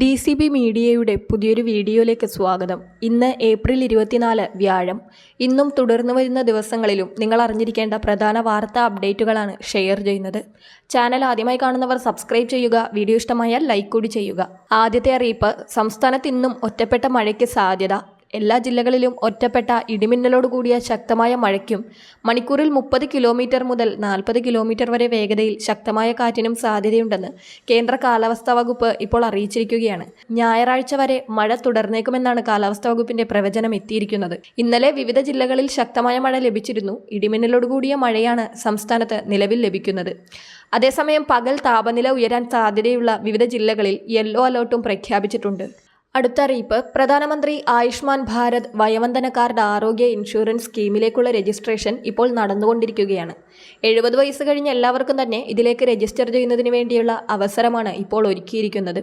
D C B മീഡിയയുടെ പുതിയൊരു വീഡിയോയിലേക്ക് സ്വാഗതം. ഇന്ന് ഏപ്രിൽ ഇരുപത്തിനാല് വ്യാഴം. ഇന്നും തുടർന്നു വരുന്ന ദിവസങ്ങളിലും നിങ്ങൾ അറിഞ്ഞിരിക്കേണ്ട പ്രധാന വാർത്താ അപ്ഡേറ്റുകളാണ് ഷെയർ ചെയ്യുന്നത്. ചാനൽ ആദ്യമായി കാണുന്നവർ സബ്സ്ക്രൈബ് ചെയ്യുക വീഡിയോ ഇഷ്ടമായാൽ ലൈക്ക് കൂടി ചെയ്യുക. ആദ്യത്തെ അറിയിപ്പ് സംസ്ഥാനത്ത് ഇന്നും ഒറ്റപ്പെട്ട മഴയ്ക്ക് സാധ്യത. എല്ലാ ജില്ലകളിലും ഒറ്റപ്പെട്ട ഇടിമിന്നലോട് കൂടിയ ശക്തമായ മഴയ്ക്കും മണിക്കൂറിൽ മുപ്പത് കിലോമീറ്റർ മുതൽ നാൽപ്പത് കിലോമീറ്റർ വരെ വേഗതയിൽ ശക്തമായ കാറ്റിനും സാധ്യതയുണ്ടെന്ന് കേന്ദ്ര കാലാവസ്ഥാ വകുപ്പ് ഇപ്പോൾ അറിയിച്ചിരിക്കുകയാണ്. ഞായറാഴ്ച വരെ മഴ തുടർന്നേക്കുമെന്നാണ് കാലാവസ്ഥാ വകുപ്പിന്റെ പ്രവചനം എത്തിയിരിക്കുന്നത്. ഇന്നലെ വിവിധ ജില്ലകളിൽ ശക്തമായ മഴ ലഭിച്ചിരുന്നു. ഇടിമിന്നലോട് കൂടിയ മഴയാണ് സംസ്ഥാനത്ത് നിലവിൽ ലഭിക്കുന്നത്. അതേസമയം പകൽ താപനില ഉയരാൻ സാധ്യതയുള്ള വിവിധ ജില്ലകളിൽ യെല്ലോ അലേർട്ടും പ്രഖ്യാപിച്ചിട്ടുണ്ട്. അടുത്ത അറിയിപ്പ് പ്രധാനമന്ത്രി ആയുഷ്മാൻ ഭാരത് വയോവന്ദന കാർഡ് ആരോഗ്യ ഇൻഷുറൻസ് സ്കീമിലേക്കുള്ള രജിസ്ട്രേഷൻ ഇപ്പോൾ നടന്നുകൊണ്ടിരിക്കുകയാണ്. എഴുപത് വയസ്സ് കഴിഞ്ഞ എല്ലാവർക്കും തന്നെ ഇതിലേക്ക് രജിസ്റ്റർ ചെയ്യുന്നതിന് വേണ്ടിയുള്ള അവസരമാണ് ഇപ്പോൾ ഒരുക്കിയിരിക്കുന്നത്.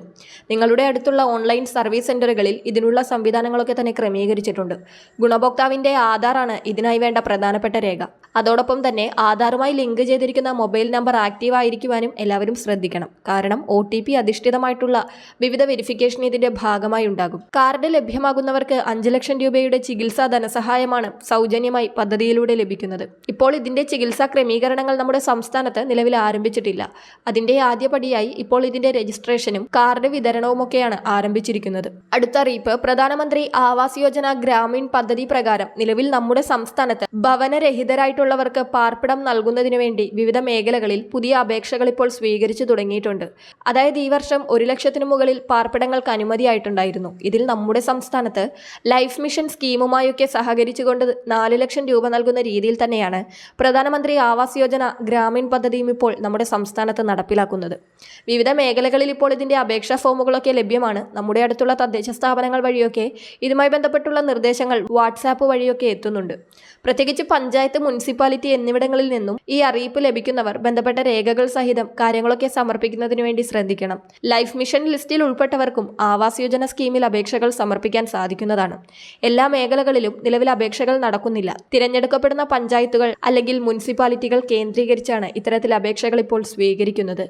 നിങ്ങളുടെ അടുത്തുള്ള ഓൺലൈൻ സർവീസ് സെന്ററുകളിൽ ഇതിനുള്ള സംവിധാനങ്ങളൊക്കെ തന്നെ ക്രമീകരിച്ചിട്ടുണ്ട്. ഗുണഭോക്താവിന്റെ ആധാറാണ് ഇതിനായി വേണ്ട പ്രധാനപ്പെട്ട രേഖ. അതോടൊപ്പം തന്നെ ആധാറുമായി ലിങ്ക് ചെയ്തിരിക്കുന്ന മൊബൈൽ നമ്പർ ആക്റ്റീവ് ആയിരിക്കുവാനും എല്ലാവരും ശ്രദ്ധിക്കണം. കാരണം ഒ അധിഷ്ഠിതമായിട്ടുള്ള വിവിധ വെരിഫിക്കേഷൻ ഇതിന്റെ ഭാഗമായി ഉണ്ടാകും കാർഡ് ലഭ്യമാകുന്നവർക്ക് അഞ്ച് ലക്ഷം രൂപയുടെ ചികിത്സാ ധനസഹായമാണ് സൗജന്യമായി പദ്ധതിയിലൂടെ ലഭിക്കുന്നത്. ഇപ്പോൾ ഇതിന്റെ ചികിത്സാ ക്രമീകരണങ്ങൾ നമ്മുടെ സംസ്ഥാനത്ത് നിലവിൽ ആരംഭിച്ചിട്ടില്ല. അതിന്റെ ആദ്യപടിയായി ഇപ്പോൾ ഇതിന്റെ രജിസ്ട്രേഷനും കാർഡ് വിതരണവുമൊക്കെയാണ് ആരംഭിച്ചിരിക്കുന്നത്. അടുത്ത അറിയിപ്പ് പ്രധാനമന്ത്രി ആവാസ് യോജന ഗ്രാമീൺ പദ്ധതി പ്രകാരം നിലവിൽ നമ്മുടെ സംസ്ഥാനത്ത് ഭവനരഹിതരായിട്ടുള്ളവർക്ക് പാർപ്പിടം നൽകുന്നതിനു വേണ്ടി വിവിധ മേഖലകളിൽ പുതിയ അപേക്ഷകൾ ഇപ്പോൾ സ്വീകരിച്ചു തുടങ്ങിയിട്ടുണ്ട്. അതായത് ഈ വർഷം ഒരു ലക്ഷത്തിനു മുകളിൽ പാർപ്പിടങ്ങൾക്ക് അനുമതിയായിട്ടുണ്ടായിരുന്നു. ഇതിൽ നമ്മുടെ സംസ്ഥാനത്ത് ലൈഫ് മിഷൻ സ്കീമുമായൊക്കെ സഹകരിച്ചുകൊണ്ട് നാല് ലക്ഷം രൂപ നൽകുന്ന രീതിയിൽ തന്നെയാണ് പ്രധാനമന്ത്രി ആവാസ് യോജന ഗ്രാമീൺ പദ്ധതിയും ഇപ്പോൾ നമ്മുടെ സംസ്ഥാനത്ത് നടപ്പിലാക്കുന്നത്. വിവിധ മേഖലകളിൽ ഇപ്പോൾ ഇതിന്റെ അപേക്ഷാ ഫോമുകളൊക്കെ ലഭ്യമാണ്. നമ്മുടെ അടുത്തുള്ള തദ്ദേശ സ്ഥാപനങ്ങൾ വഴിയൊക്കെ ഇതുമായി ബന്ധപ്പെട്ടുള്ള നിർദ്ദേശങ്ങൾ വാട്സാപ്പ് വഴിയൊക്കെ എത്തുന്നുണ്ട്. പ്രത്യേകിച്ച് പഞ്ചായത്ത് മുനിസിപ്പാലിറ്റി എന്നിവിടങ്ങളിൽ നിന്നും ഈ അറിയിപ്പ് ലഭിക്കുന്നവർ ബന്ധപ്പെട്ട രേഖകൾ സഹിതം കാര്യങ്ങളൊക്കെ സമർപ്പിക്കുന്നതിന് വേണ്ടി ശ്രദ്ധിക്കണം. ലൈഫ് മിഷൻ ലിസ്റ്റിൽ ഉൾപ്പെട്ടവർക്കും ആവാസ് യോജന സ്കീമിൽ അപേക്ഷകൾ സമർപ്പിക്കാൻ സാധിക്കുന്നതാണ്. എല്ലാ മേഖലകളിലും നിലവിൽ അപേക്ഷകൾ നടക്കുന്നില്ല. തിരഞ്ഞെടുക്കപ്പെടുന്ന പഞ്ചായത്തുകൾ അല്ലെങ്കിൽ മുനിസിപ്പാലിറ്റികൾ കേന്ദ്രീകരിച്ചാണ് ഇത്തരത്തിൽ അപേക്ഷകൾ ഇപ്പോൾ സ്വീകരിക്കുന്നത്.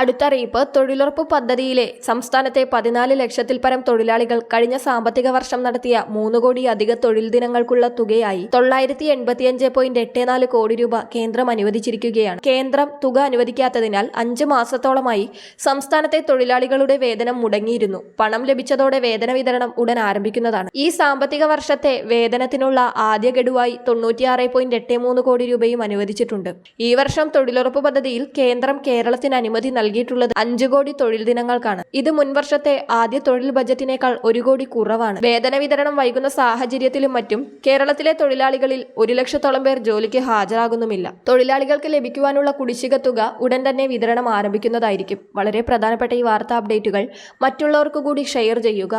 അടുത്ത അറിയിപ്പ് തൊഴിലുറപ്പ് പദ്ധതിയിലെ സംസ്ഥാനത്തെ പതിനാല് ലക്ഷത്തിൽ പരം തൊഴിലാളികൾ കഴിഞ്ഞ സാമ്പത്തിക വർഷം നടത്തിയ മൂന്ന് കോടി അധിക തൊഴിൽ ദിനങ്ങൾക്കുള്ള തുകയായി തൊള്ളായിരത്തി എൺപത്തിയഞ്ച് പോയിന്റ് എട്ട് നാല് കോടി രൂപ കേന്ദ്രം അനുവദിച്ചിരിക്കുകയാണ്. കേന്ദ്രം തുക അനുവദിക്കാത്തതിനാൽ അഞ്ച് മാസത്തോളമായി സംസ്ഥാനത്തെ തൊഴിലാളികളുടെ വേതനം മുടങ്ങിയിരുന്നു. പണം ലഭിച്ചതോടെ വേതന വിതരണം ഉടൻ ആരംഭിക്കുന്നതാണ്. ഈ സാമ്പത്തിക വർഷത്തെ വേതനത്തിനുള്ള ആദ്യ ഗഡുവായി തൊണ്ണൂറ്റിയാറ് പോയിന്റ് എട്ട് മൂന്ന് കോടി രൂപയും അനുവദിച്ചിട്ടുണ്ട്. ഈ വർഷം തൊഴിലുറപ്പ് പദ്ധതിയിൽ കേന്ദ്രം കേരളത്തിന് അനുമതി നൽകിയിട്ടുള്ളത് അഞ്ചു കോടി തൊഴിൽ ദിനങ്ങൾക്കാണ്. ഇത് മുൻവർഷത്തെ ആദ്യ തൊഴിൽ ബജറ്റിനേക്കാൾ ഒരു കോടി കുറവാണ്. വേതന വിതരണം വൈകുന്ന സാഹചര്യത്തിലും മറ്റും കേരളത്തിലെ തൊഴിലാളികളിൽ ഒരു ലക്ഷത്തോളം പേർ ജോലിക്ക് ഹാജരാകുന്നുമില്ല. തൊഴിലാളികൾക്ക് ലഭിക്കുവാനുള്ള കുടിശ്ശിക തുക ഉടൻ തന്നെ വിതരണം ആരംഭിക്കുന്നതായിരിക്കും. വളരെ പ്രധാനപ്പെട്ട ഈ വാർത്താ അപ്ഡേറ്റുകൾ മറ്റുള്ളവർക്ക് കൂടി ഷെയർ ചെയ്യുക